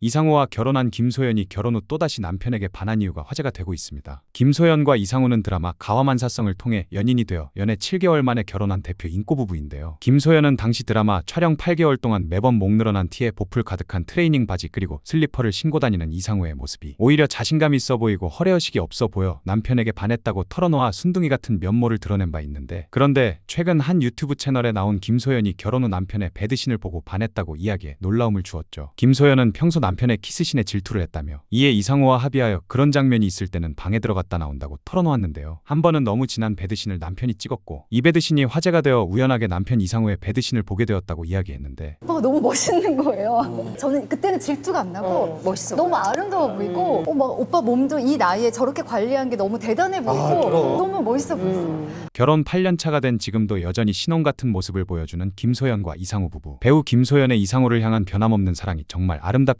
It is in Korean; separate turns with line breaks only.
이상우와 결혼한 김소연이 결혼 후 또다시 남편에게 반한 이유가 화제가 되고 있습니다. 김소연과 이상우는 드라마 가와만사성을 통해 연인이 되어 연애 7개월 만에 결혼한 대표 인꼬 부부인데요. 김소연은 당시 드라마 촬영 8개월 동안 매번 목 늘어난 티에 보풀 가득한 트레이닝 바지 그리고 슬리퍼를 신고 다니는 이상우의 모습이 오히려 자신감 있어 보이고 허례허식이 없어 보여 남편에게 반했다고 털어놓아 순둥이 같은 면모를 드러낸 바 있는데 그런데 최근 한 유튜브 채널에 나온 김소연이 결혼 후 남편의 배드신을 보고 반했다고 이야기해 놀라움을 주었죠. 김소연은 평소 남편의 키스신에 질투를 했다며 이에 이상우와 합의하여 그런 장면이 있을 때는 방에 들어갔다 나온다고 털어놓았는데요. 한 번은 너무 진한 배드신을 남편이 찍었고 이 배드신이 화제가 되어 우연하게 남편 이상우의 배드신을 보게 되었다고 이야기했는데
오빠가 너무 멋있는 거예요. 저는 그때는 질투가 안 나고
어, 멋있어.
너무 아름다워 보이고 어, 막 오빠 몸도 이 나이에 저렇게 관리한 게 너무 대단해 보이고
아, 그럼.
너무 멋있어 보였어요.
결혼 8년 차가 된 지금도 여전히 신혼 같은 모습을 보여주는 김소연과 이상우 부부. 배우 김소연의 이상우를 향한 변함없는 사랑이 정말 아름답게